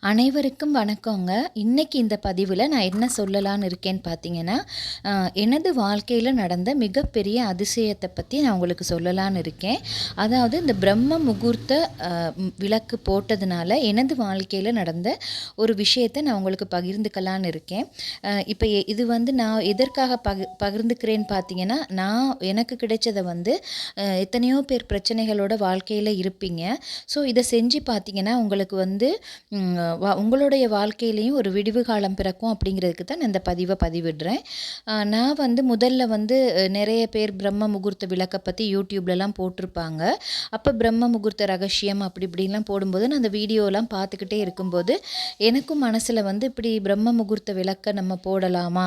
அனைவருக்கும் வணக்கங்க. இன்னைக்கு இந்த பதிவில் நான் என்ன சொல்லலான்னு இருக்கேன்னு பார்த்தீங்கன்னா, எனது வாழ்க்கையில் நடந்த மிகப்பெரிய அதிசயத்தை பற்றி நான் உங்களுக்கு சொல்லலான்னு இருக்கேன். அதாவது இந்த பிரம்ம முகூர்த்த விளக்கு போட்டதுனால எனது வாழ்க்கையில் நடந்த ஒரு விஷயத்த நான் உங்களுக்கு பகிர்ந்துக்கலான்னு இருக்கேன். இப்போ எ இது வந்து நான் எதற்காக பகி பகிர்ந்துக்கிறேன்னு பார்த்தீங்கன்னா, நான் எனக்கு கிடைச்சதை வந்து எத்தனையோ பேர் பிரச்சனைகளோட வாழ்க்கையில் இருப்பீங்க. ஸோ இதை செஞ்சு பார்த்தீங்கன்னா, உங்களுக்கு வந்து வா உங்களுடைய வாழ்க்கையிலையும் ஒரு விடிவு காலம் பிறக்கும் அப்படிங்கிறதுக்கு தான் நான் இந்த பதிவை பதிவிடுறேன். நான் வந்து முதல்ல வந்து நிறைய பேர் பிரம்ம முகூர்த்த விளக்க பற்றி யூடியூப்லலாம் போட்டிருப்பாங்க. அப்போ பிரம்ம முகூர்த்த ரகசியம் அப்படி இப்படின்லாம் போடும்போது நான் அந்த வீடியோலாம் பார்த்துக்கிட்டே இருக்கும்போது, எனக்கும் மனசில் வந்து இப்படி பிரம்ம முகூர்த்த விளக்க நம்ம போடலாமா?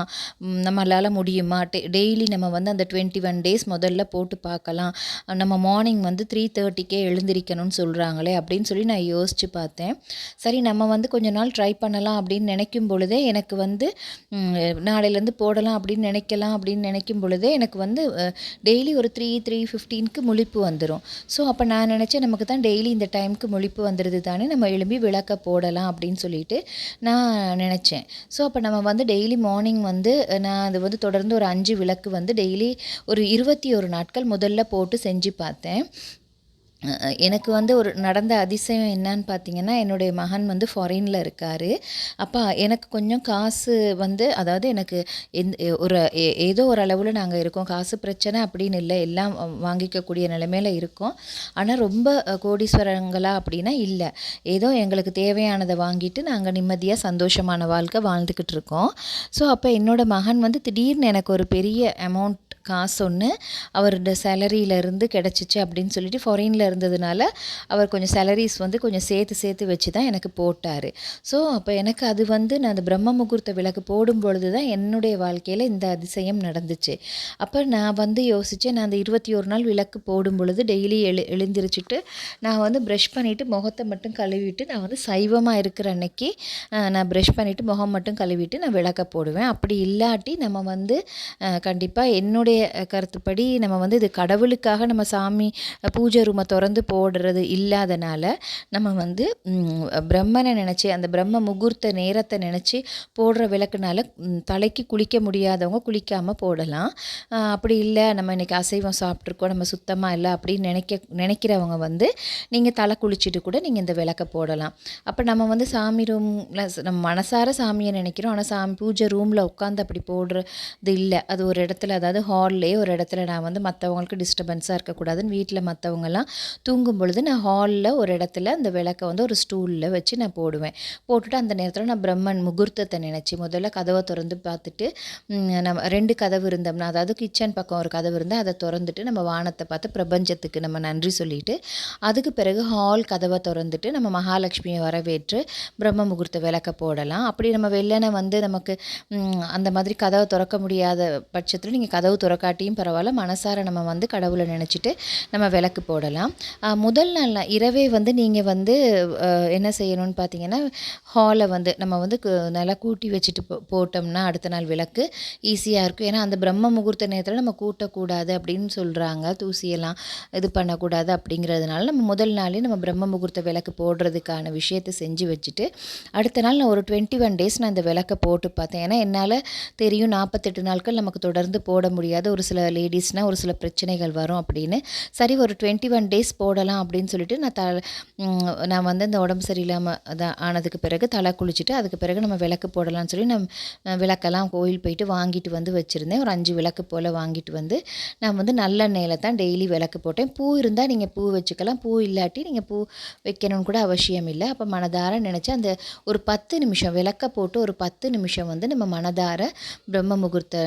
நம்மளால் முடியுமா? டெ டெய்லி நம்ம வந்து அந்த 21 டேஸ் முதல்ல போட்டு பார்க்கலாம். நம்ம மார்னிங் வந்து 3:30க்கே எழுந்திரிக்கணும்னு சொல்கிறாங்களே அப்படின்னு சொல்லி நான் யோசிச்சு பார்த்தேன். சரி நம்ம வந்து கொஞ்ச நாள் ட்ரை பண்ணலாம் அப்படின்னு நினைக்கும் பொழுதே, எனக்கு வந்து நாளையிலேருந்து போடலாம் அப்படின்னு நினைக்கலாம் அப்படின்னு நினைக்கும் பொழுதே, எனக்கு வந்து டெய்லி ஒரு 3, 3:15க்கு முழிப்பு வந்துடும் ஸோ அப்போ நான் நினச்சேன் நமக்கு தான் டெய்லி இந்த டைம்க்கு முழிப்பு வந்துடுது தானே, நம்ம எழும்பி விளக்க போடலாம் அப்படின்னு சொல்லிட்டு நான் நினச்சேன் ஸோ அப்போ நம்ம வந்து டெய்லி மார்னிங் வந்து நான் அது வந்து தொடர்ந்து ஒரு அஞ்சு விளக்கு வந்து டெய்லி ஒரு 21 நாட்கள் முதல்ல போட்டு செஞ்சு பார்த்தேன். எனக்கு வந்து ஒரு நடந்த அதிசயம் என்னன்னு பார்த்தீங்கன்னா, என்னுடைய மகன் வந்து ஃபாரின்ல இருக்காரு. அப்போ எனக்கு கொஞ்சம் காசு வந்து அதாவது எனக்கு எந் ஒரு எ ஏதோ ஒரு அளவில் நாங்கள் இருக்கோம். காசு பிரச்சனை அப்படின்னு இல்லை எல்லாம் வாங்கிக்கக்கூடிய நிலைமையில இருக்கோம். ஆனால் ரொம்ப கோடீஸ்வரங்களா அப்படின்னா இல்லை ஏதோ எங்களுக்கு தேவையானதை வாங்கிட்டு நாங்கள் நிம்மதியாக சந்தோஷமான வாழ்க்கை வாழ்ந்துக்கிட்டு இருக்கோம். ஸோ அப்போ என்னோட மகன் வந்து திடீர்னு எனக்கு ஒரு பெரிய அமௌண்ட் காசு ஒன்று அவரோட சேலரியிலேருந்து கிடச்சிச்சு அப்படின்னு சொல்லிட்டு ஃபாரின்ல இருந்ததுனால, அவர் கொஞ்சம் சேலரிஸ் வந்து கொஞ்சம் சேர்த்து சேர்த்து வச்சு தான் எனக்கு போட்டார் ஸோ அப்போ எனக்கு அது வந்து நான் அந்த பிரம்ம முகூர்த்த விளக்கு போடும் பொழுது தான் என்னுடைய வாழ்க்கையில் இந்த அதிசயம் நடந்துச்சு. அப்போ நான் வந்து யோசித்தேன் நான் அந்த 21 நாள் விளக்கு போடும் பொழுது டெய்லி எழு எழுந்திரிச்சிட்டு நான் வந்து ப்ரஷ் பண்ணிவிட்டு முகத்தை மட்டும் கழுவிட்டு, நான் வந்து சைவமாக இருக்கிற அன்னைக்கு நான் ப்ரஷ் பண்ணிவிட்டு முகம் மட்டும் கழுவிட்டு நான் விளக்க போடுவேன். அப்படி இல்லாட்டி நம்ம வந்து கண்டிப்பாக என்னுடைய கருத்துப்படி நம்ம வந்து இது கடவுளுக்காக நம்ம சாமி பூஜை ரூமை திறந்து போடுறது இல்லாதனால, நம்ம வந்து பிரம்மனை நினச்சி அந்த பிரம்ம முகூர்த்த நேரத்தை நினச்சி போடுற விளக்குனால தலைக்கு குளிக்க முடியாதவங்க குளிக்காமல் போடலாம். அப்படி இல்லை நம்ம இன்றைக்கி அசைவம் சாப்பிட்ருக்கோம் நம்ம சுத்தமாக இல்லை அப்படின்னு நினைக்க நினைக்கிறவங்க வந்து, நீங்கள் தலை குளிச்சுட்டு கூட நீங்கள் இந்த விளக்க போடலாம். அப்போ நம்ம வந்து சாமி ரூமில் நம்ம மனசார சாமியை நினைக்கிறோம். ஆனால் சாமி பூஜை ரூமில் உட்காந்து அப்படி போடுறது இல்லை அது ஒரு இடத்துல அதாவது ஹால்லேயே ஒரு இடத்துல நான் வந்து மற்றவங்களுக்கு டிஸ்டர்பன்ஸாக இருக்கக்கூடாதுன்னு வீட்டில் மற்றவங்கலாம் தூங்கும் பொழுது நான் ஹால்ல ஒரு இடத்துல அந்த விளக்க வந்து ஒரு ஸ்டூலில் வச்சு நான் போடுவேன். போட்டுட்டு அந்த நேரத்தில் நான் பிரம்மன் முகூர்த்தத்தை நினச்சி முதல்ல கதவை திறந்து பார்த்துட்டு, நம்ம ரெண்டு கதவு இருந்தோம்னா, அதாவது கிச்சன் பக்கம் ஒரு கதவு இருந்தால் அதை திறந்துட்டு நம்ம வானத்தை பார்த்து பிரபஞ்சத்துக்கு நம்ம நன்றி சொல்லிட்டு, அதுக்கு பிறகு ஹால் கதவை திறந்துட்டு நம்ம மகாலட்சுமியை வரவேற்று பிரம்ம முகூர்த்த விளக்க போடலாம். அப்படி நம்ம வெள்ளனை வந்து நமக்கு அந்த மாதிரி கதவை திறக்க முடியாத பட்சத்தில் நீங்கள் கதவு காட்டியும் பரவாயில்ல மனசார நம்ம வந்து கடவுளை நினச்சிட்டு நம்ம விளக்கு போடலாம். முதல் நாள் இரவே வந்து நீங்கள் வந்து என்ன செய்யணும்னு பார்த்தீங்கன்னா, ஹாலை வந்து நம்ம வந்து நல்லா கூட்டி வச்சுட்டு போ போட்டோம்னா அடுத்த நாள் விளக்கு ஈஸியாக இருக்கும். ஏன்னா அந்த பிரம்ம முகூர்த்த நேரத்தில் நம்ம கூட்டக்கூடாது அப்படின்னு சொல்கிறாங்க தூசியெல்லாம் இது பண்ணக்கூடாது அப்படிங்கிறதுனால, நம்ம முதல் நாளே நம்ம பிரம்ம முகூர்த்த விளக்கு போடுறதுக்கான விஷயத்த செஞ்சு வச்சுட்டு, அடுத்த நாள் நான் ஒரு 21 டேஸ் நான் இந்த விளக்க போட்டு பார்த்தேன். ஏன்னா என்னால் தெரியும் 48 நாட்கள் நமக்கு தொடர்ந்து போட முடியாது. ஒரு சில லேடிஸ்னால் ஒரு சில பிரச்சனைகள் வரும் அப்படின்னு. சரி ஒரு 21 டேஸ் போடலாம் அப்படின்னு சொல்லிட்டு நான் த நான் வந்து இந்த உடம்பு சரியில்லாமல் அதான் ஆனதுக்கு பிறகு தலை குளிச்சுட்டு, அதுக்கு பிறகு நம்ம விளக்கு போடலாம்னு சொல்லி நான் விளக்கெல்லாம் கோயில் போயிட்டு வாங்கிட்டு வந்து வச்சுருந்தேன் ஒரு அஞ்சு விளக்கு போல் வாங்கிட்டு வந்து, நான் வந்து நல்லெண்ணெயில தான் டெய்லி விளக்கு போட்டேன். பூ இருந்தால் நீங்கள் பூ வச்சுக்கலாம். பூ இல்லாட்டி நீங்கள் பூ வைக்கணும்னு கூட அவசியம் இல்லை அப்போ மனதார நினச்சி அந்த ஒரு 10 நிமிஷம் விளக்க போட்டு ஒரு 10 நிமிஷம் வந்து நம்ம மனதார பிரம்ம முகூர்த்த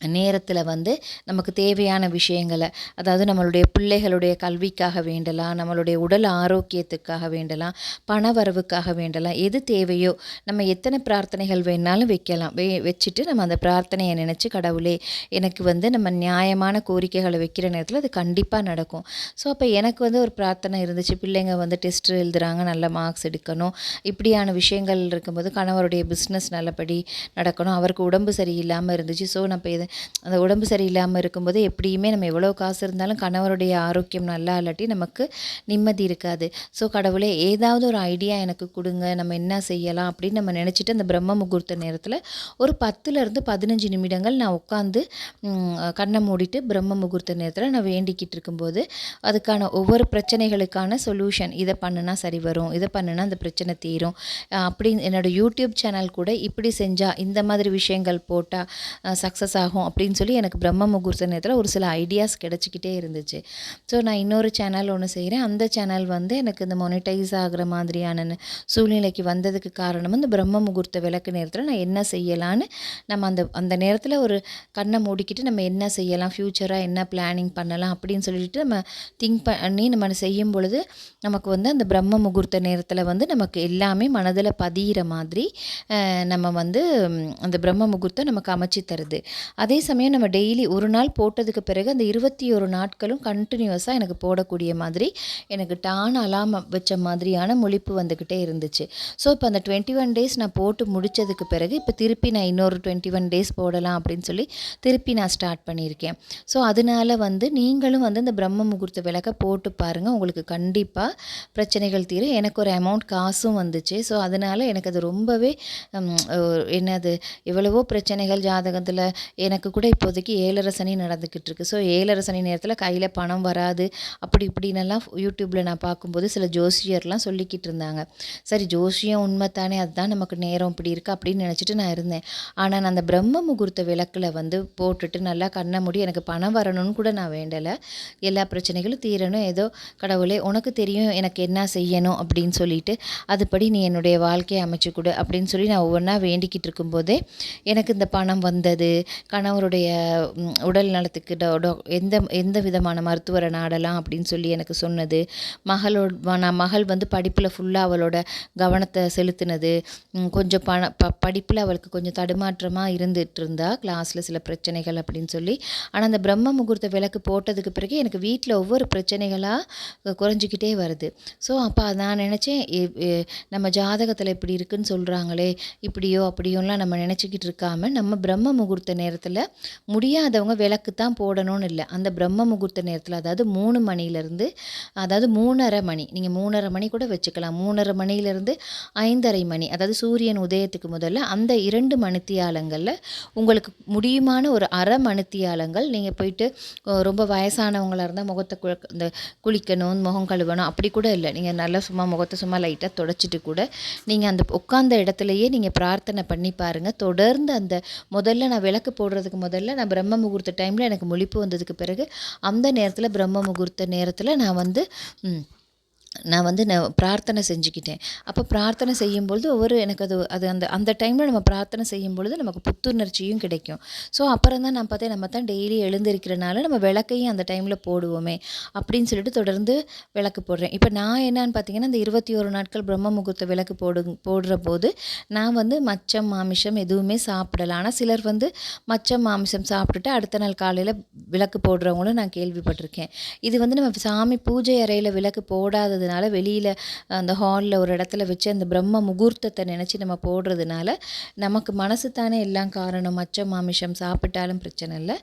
நேரத்தில் வந்து நமக்கு தேவையான விஷயங்கள, அதாவது நம்மளுடைய பிள்ளைகளுடைய கல்விக்காக வேண்டலாம், நம்மளுடைய உடல் ஆரோக்கியத்துக்காக வேண்டலாம், பண வரவுக்காக வேண்டலாம். எது தேவையோ நம்ம எத்தனை பிரார்த்தனைகள் வேணாலும் வைக்கலாம். வே வச்சுட்டு நம்ம அந்த பிரார்த்தனையை நினச்சி கடவுளே எனக்கு வந்து நம்ம நியாயமான கோரிக்கைகளை வைக்கிற நேரத்தில் அது கண்டிப்பாக நடக்கும். ஸோ அப்போ எனக்கு வந்து ஒரு பிரார்த்தனை இருந்துச்சு. பிள்ளைங்க வந்து டெஸ்ட் எழுதுறாங்க, நல்ல மார்க்ஸ் எடுக்கணும். இப்படியான விஷயங்கள் இருக்கும்போது கணவருடைய பிஸ்னஸ் நல்லபடி நடக்கணும். அவருக்கு உடம்பு சரியில்லாமல் இருந்துச்சு. ஸோ நான் இப்ப அந்த உடம்பு சரியில்லாமல் இருக்கும்போது எப்படியுமே நம்ம எவ்வளோ காசு இருந்தாலும் கணவருடைய ஆரோக்கியம் நல்லா இல்லாட்டி நமக்கு நிம்மதி இருக்காது. ஸோ கடவுளே ஏதாவது ஒரு ஐடியா எனக்கு கொடுங்க நம்ம என்ன செய்யலாம் அப்படின்னு நம்ம நினச்சிட்டு அந்த பிரம்ம முகூர்த்த நேரத்தில் ஒரு பத்துலேருந்து பதினஞ்சு நிமிடங்கள் நான் உட்காந்து கண்ணை மூடிட்டு பிரம்ம முகூர்த்த நேரத்தில் நான் வேண்டிக்கிட்டு இருக்கும்போது அதுக்கான ஒவ்வொரு பிரச்சனைகளுக்கான சொல்யூஷன் இதை பண்ணுனா சரி வரும் இதை பண்ணுனா அந்த பிரச்சனை தீரும். அப்படின்னு என்னோடய யூடியூப் சேனல் கூட இப்படி செஞ்சால் இந்த மாதிரி விஷயங்கள் போட்டால் சக்ஸஸ் ஆகும் அப்படின்னு சொல்லி எனக்கு பிரம்ம முகூர்த்த நேரத்தில் ஒரு சில ஐடியாஸ் கிடச்சிக்கிட்டே இருந்துச்சு. ஸோ நான் இன்னொரு சேனல் ஒன்று செய்கிறேன் அந்த சேனல் வந்து எனக்கு இந்த மொனிட்டைஸ் ஆகிற மாதிரியான சூழ்நிலைக்கு வந்ததுக்கு காரணம் இந்த பிரம்ம முகூர்த்த விளக்கு நேரத்தில் நான் என்ன செய்யலான்னு நம்ம அந்த அந்த நேரத்தில் ஒரு கண்ணை மூடிக்கிட்டு நம்ம என்ன செய்யலாம் ஃப்யூச்சராக என்ன பிளானிங் பண்ணலாம் அப்படின்னு சொல்லிட்டு நம்ம திங்க் பண்ணி நம்ம செய்யும் பொழுது நமக்கு வந்து அந்த பிரம்ம முகூர்த்த நேரத்தில் வந்து நமக்கு எல்லாமே மனதில் பதிகிற மாதிரி நம்ம வந்து அந்த பிரம்ம முகூர்த்தம் நமக்கு அமைச்சு தருது. அது அதே சமயம் நம்ம டெய்லி ஒரு நாள் போட்டதுக்கு பிறகு அந்த இருபத்தி ஒரு நாட்களும் கண்டினியூஸாக எனக்கு போடக்கூடிய மாதிரி எனக்கு டான் அலாம் வச்ச மாதிரியான முழிப்பு வந்துக்கிட்டே இருந்துச்சு. ஸோ இப்போ அந்த டுவெண்ட்டி ஒன் டேஸ் நான் போட்டு முடித்ததுக்கு பிறகு இப்போ திருப்பி நான் இன்னொரு டுவெண்ட்டி ஒன் டேஸ் போடலாம் அப்படின்னு சொல்லி திருப்பி நான் ஸ்டார்ட் பண்ணியிருக்கேன். ஸோ அதனால வந்து நீங்களும் வந்து இந்த பிரம்ம முகூர்த்த விளக்கை போட்டு பாருங்கள் உங்களுக்கு கண்டிப்பாக பிரச்சனைகள் தீரும். எனக்கு ஒரு அமௌண்ட் காசும் வந்துச்சு. ஸோ அதனால் எனக்கு அது ரொம்பவே என்னது எவ்வளவோ பிரச்சனைகள் ஜாதகத்தில் எனக்கு எனக்கு கூட இப்போதைக்கு ஏழரை சனி நடந்துக்கிட்டு இருக்கு ஸோ ஏழரை சனி நேரத்தில் கையில் பணம் வராது. அப்படி இப்படின்னெல்லாம் யூடியூப்பில் நான் பார்க்கும்போது சில ஜோசியர்லாம் சொல்லிக்கிட்டு இருந்தாங்க. சரி ஜோசியம் உண்மை தானே அதுதான் நமக்கு நேரம் இப்படி இருக்குது அப்படின்னு நினச்சிட்டு நான் இருந்தேன். ஆனால் நான் அந்த பிரம்ம முகூர்த்த விளக்கில் வந்து போட்டுட்டு நல்லா கண்ணை மூடி எனக்கு பணம் வரணும்னு கூட நான் வேண்டலை. எல்லா பிரச்சனைகளும் தீரணும். ஏதோ கடவுளே உனக்கு தெரியும் எனக்கு என்ன செய்யணும் அப்படின்னு சொல்லிட்டு அதுபடி நீ என்னுடைய வாழ்க்கையை அமைச்சு கொடு அப்படின்னு சொல்லி நான் ஒவ்வொன்றா வேண்டிக்கிட்டு இருக்கும்போதே எனக்கு இந்த பணம் வந்தது. கணவருடைய உடல் நலத்துக்கு எந்த எந்த விதமான மருத்துவரை நாடலாம் அப்படின்னு சொல்லி எனக்கு சொன்னது. மகளோட நான் மகள் வந்து படிப்பில் ஃபுல்லாக அவளோட கவனத்தை செலுத்தினது. கொஞ்சம் பண ப படிப்பில் அவளுக்கு கொஞ்சம் தடுமாற்றமாக இருந்துகிட்டு இருந்தா கிளாஸில் சில பிரச்சனைகள் அப்படின்னு சொல்லி. ஆனால் அந்த பிரம்ம முகூர்த்த விளக்கு போட்டதுக்கு பிறகு எனக்கு வீட்டில் ஒவ்வொரு பிரச்சனைகளாக குறைஞ்சிக்கிட்டே வருது. ஸோ அப்போ நான் நினச்சேன் நம்ம ஜாதகத்தில் இப்படி இருக்குன்னு சொல்கிறாங்களே இப்படியோ அப்படியோலாம் நம்ம நினச்சிக்கிட்டு இருக்காமல் நம்ம பிரம்ம முகூர்த்த நேரத்தில் முடியாதவங்க விளக்கு தான் போடணும்னு இல்லை. அந்த பிரம்ம முகூர்த்த நேரத்தில் அதாவது மூணு மணிலேருந்து அதாவது மூணரை மணி நீங்கள் மூணரை மணி கூட வச்சுக்கலாம். மூணரை மணிலேருந்து ஐந்தரை மணி அதாவது சூரியன் உதயத்துக்கு முதல்ல அந்த இரண்டு மணித்தியாலங்களில் உங்களுக்கு முடியுமான ஒரு அரை மணித்தியாலங்கள் நீங்கள் போயிட்டு ரொம்ப வயசானவங்களாக இருந்தால் முகத்தை குழ இந்த குளிக்கணும் முகம் கழுவணும் அப்படி கூட இல்லை. நீங்கள் நல்லா சும்மா முகத்தை சும்மா லைட்டாக தொடச்சிட்டு கூட நீங்கள் அந்த உட்காந்த இடத்துலையே நீங்கள் பிரார்த்தனை பண்ணி பாருங்கள் தொடர்ந்து அந்த முதல்ல நான் விளக்கு போடுறது போடுறதுக்கு முதல்ல நான் பிரம்ம முகூர்த்த டைமில் எனக்கு முழிப்பு வந்ததுக்கு பிறகு அந்த நேரத்தில் பிரம்ம முகூர்த்த நேரத்தில் நான் வந்து நான் வந்து நான் பிரார்த்தனை செஞ்சுக்கிட்டேன். அப்போ பிரார்த்தனை செய்யும்பொழுது ஒவ்வொரு எனக்கு அது அது அந்த அந்த டைமில் நம்ம பிரார்த்தனை செய்யும் பொழுது நமக்கு புத்துணர்ச்சியும் கிடைக்கும். ஸோ அப்புறம் தான் நான் பார்த்தேன் நம்ம தான் டெய்லி எழுந்திருக்கிறனால நம்ம விளக்கையும் அந்த டைமில் போடுவோமே அப்படின்னு சொல்லிட்டு தொடர்ந்து விளக்கு போடுறேன். இப்போ நான் என்னன்னு பார்த்தீங்கன்னா இந்த இருபத்தி ஒரு நாட்கள் பிரம்ம முகூர்த்த விளக்கு போடு போடுற போது நான் வந்து மச்சம் மாமிசம் எதுவுமே சாப்பிடல. ஆனால் சிலர் வந்து மச்சம் மாமிசம் சாப்பிட்டுட்டு அடுத்த நாள் காலையில் விளக்கு போடுறவங்களும் நான் கேள்விப்பட்டிருக்கேன். இது வந்து நம்ம சாமி பூஜை அறையில் விளக்கு போடாதது போடுறதுனால வெளியில் அந்த ஹாலில் ஒரு இடத்துல வச்சு அந்த பிரம்ம முகூர்த்தத்தை நினச்சி நம்ம போடுறதுனால நமக்கு மனசு தானே எல்லாம் காரணம் மச்சம் மாமிஷம் சாப்பிட்டாலும் பிரச்சனை இல்லை.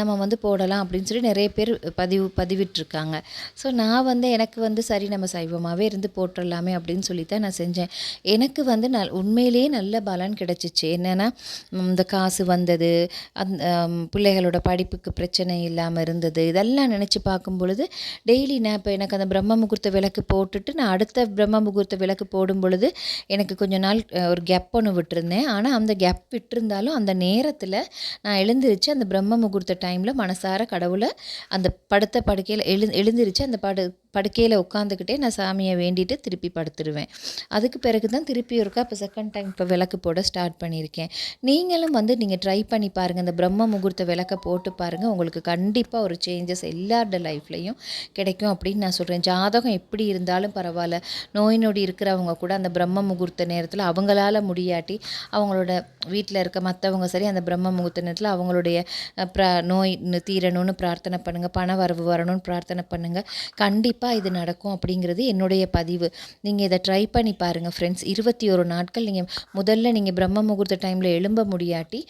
நம்ம வந்து போடலாம் அப்படின்னு சொல்லி நிறைய பேர் பதிவு பதிவிட்டுருக்காங்க. ஸோ நான் வந்து எனக்கு வந்து சரி நம்ம சைவமாகவே இருந்து போட்டுடலாமே அப்படின்னு சொல்லி தான் நான் செஞ்சேன். எனக்கு வந்து நல் உண்மையிலேயே நல்ல பலன் கிடச்சிச்சு. என்னென்னா இந்த காசு வந்தது அந்த பிள்ளைகளோட படிப்புக்கு பிரச்சனை இல்லாமல் இருந்தது இதெல்லாம் நினச்சி பார்க்கும் பொழுது டெய்லி நான் இப்போ எனக்கு அந்த பிரம்ம முகூர்த்த விலை விளக்கு போட்டுட்டு நான் அடுத்த பிரம்ம முகூர்த்த விளக்கு போடும் பொழுது எனக்கு கொஞ்ச நாள் ஒரு கேப் ஒன்று விட்டுருந்தேன். ஆனால் அந்த கேப் விட்டுருந்தாலும் அந்த நேரத்தில் நான் எழுந்திரிச்சு அந்த பிரம்ம முகூர்த்த டைமில் மனசார கடவுளை அந்த படுத்த படுக்கையில் எழு எழுந்திரிச்சு அந்த படு படுக்கையில் உட்காந்துக்கிட்டே நான் சாமியை வேண்டிட்டு திருப்பி படுத்துருவேன். அதுக்கு பிறகு தான் திருப்பி ஒருக்கா இப்போ செகண்ட் டைம் இப்போ விளக்கு போட ஸ்டார்ட் பண்ணியிருக்கேன். நீங்களும் வந்து நீங்கள் ட்ரை பண்ணி பாருங்கள் இந்த பிரம்ம முகூர்த்த விளக்கை போட்டு பாருங்கள் உங்களுக்கு கண்டிப்பாக ஒரு சேஞ்சஸ் எல்லாரோட லைஃப்லையும் கிடைக்கும் அப்படின்னு நான் சொல்கிறேன் ஜாதகம் எப்படி இருந்தாலும் பரவாயில்ல. நோய் நொடி இருக்கிறவங்க கூட அந்த பிரம்ம முகூர்த்த நேரத்தில் அவங்களால முடியாட்டி அவங்களோட வீட்டில் இருக்க மற்றவங்க சரி அந்த பிரம்ம முகூர்த்த நேரத்தில் அவங்களுடைய ப்ர நோய் தீரணும்னு பிரார்த்தனை பண்ணுங்கள் பண வரவு வரணும்னு பிரார்த்தனை பண்ணுங்கள் கண்டிப்பாக கண்டிப்பாக இது நடக்கும் அப்படிங்கிறது என்னுடைய பதிவு. நீங்கள் இதை ட்ரை பண்ணி பாருங்கள் ஃப்ரெண்ட்ஸ் இருபத்தி ஒரு நாட்கள் நீங்கள் முதல்ல நீங்கள் பிரம்ம முகூர்த்த டைமில் எழும்ப முடியாட்டி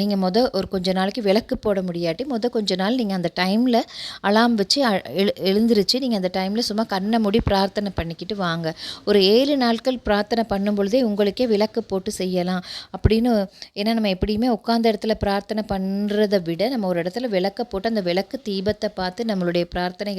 நீங்கள் முத ஒரு கொஞ்ச நாளைக்கு விளக்கு போட முடியாட்டி முத கொஞ்ச நாள் நீங்கள் அந்த டைமில் அலாம் வச்சு அ- எழு எழுந்திருச்சு நீங்கள் அந்த டைமில் சும்மா கண்ணை மூடி பிரார்த்தனை பண்ணிக்கிட்டு வாங்க. ஒரு ஏழு நாட்கள் பிரார்த்தனை பண்ணும் பொழுதே உங்களுக்கே விளக்கு போட்டு செய்யலாம் அப்படின்னு ஏன்னா நம்ம எப்படியுமே உட்காந்த இடத்துல பிரார்த்தனை பண்ணுறதை விட நம்ம ஒரு இடத்துல விளக்க போட்டு அந்த விளக்கு தீபத்தை பார்த்து நம்மளுடைய பிரார்த்தனை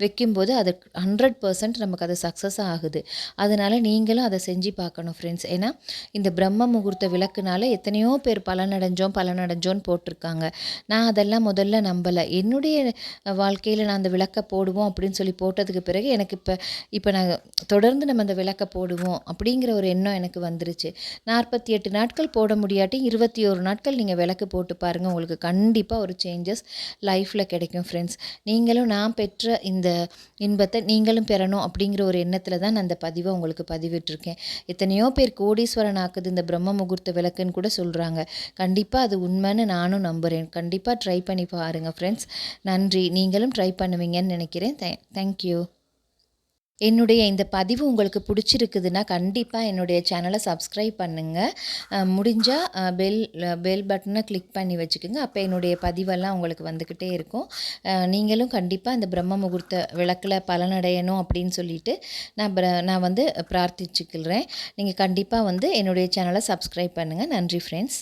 வைக்கும் செய்யும்போது அது ஹண்ட்ரட் பர்சன்ட் நமக்கு அது சக்ஸஸ் ஆகுது. அதனால நீங்களும் அதை செஞ்சு பார்க்கணும் ஃப்ரெண்ட்ஸ் ஏன்னா இந்த பிரம்ம முகூர்த்த விளக்குனால எத்தனையோ பேர் பலனடைஞ்சோம் பலனடைஞ்சோன்னு போட்டிருக்காங்க. நான் அதெல்லாம் முதல்ல நம்பலை. என்னுடைய வாழ்க்கையில் நான் அந்த விளக்கை போடுவோம் அப்படின்னு சொல்லி போட்டதுக்கு பிறகு எனக்கு இப்போ இப்போ நாங்கள் தொடர்ந்து நம்ம அந்த விளக்கை போடுவோம் அப்படிங்கிற ஒரு எண்ணம் எனக்கு வந்துருச்சு. நாற்பத்தி எட்டு நாட்கள் போட முடியாட்டி இருபத்தி ஒரு நாட்கள் நீங்கள் விளக்கு போட்டு பாருங்கள் உங்களுக்கு கண்டிப்பாக ஒரு சேஞ்சஸ் லைஃப்பில் கிடைக்கும் ஃப்ரெண்ட்ஸ் நீங்களும் நான் பெற்ற இந்த இன்பத்தை நீங்களும் பெறணும் அப்படிங்கிற ஒரு எண்ணத்தில் தான் நான் அந்த பதிவை உங்களுக்கு பதிவிட்டிருக்கேன். எத்தனையோ பேர் கோடீஸ்வரன் ஆக்குது இந்த பிரம்ம முகூர்த்த விளக்குன்னு கூட சொல்கிறாங்க கண்டிப்பாக அது உண்மைன்னு நானும் நம்புகிறேன் கண்டிப்பாக ட்ரை பண்ணி பாருங்கள் ஃப்ரெண்ட்ஸ் நன்றி. நீங்களும் ட்ரை பண்ணுவீங்கன்னு நினைக்கிறேன். தே தேங்க்யூ என்னுடைய இந்த பதிவு உங்களுக்கு பிடிச்சிருக்குதுன்னா கண்டிப்பாக என்னுடைய சேனலை சப்ஸ்கிரைப் பண்ணுங்கள் முடிஞ்சால் பெல் பெல் பட்டனை கிளிக் பண்ணி வச்சுக்கோங்க. அப்போ என்னுடைய பதிவெல்லாம் உங்களுக்கு வந்துக்கிட்டே இருக்கும். நீங்களும் கண்டிப்பாக இந்த பிரம்ம முகூர்த்த விளக்கில் பலனடையணும் அப்படின்னு சொல்லிட்டு நான் பிர- நான் வந்து பிரார்த்திச்சுக்கிறேன். நீங்கள் கண்டிப்பாக வந்து என்னுடைய சேனலை சப்ஸ்கிரைப் பண்ணுங்கள் நன்றி ஃப்ரெண்ட்ஸ்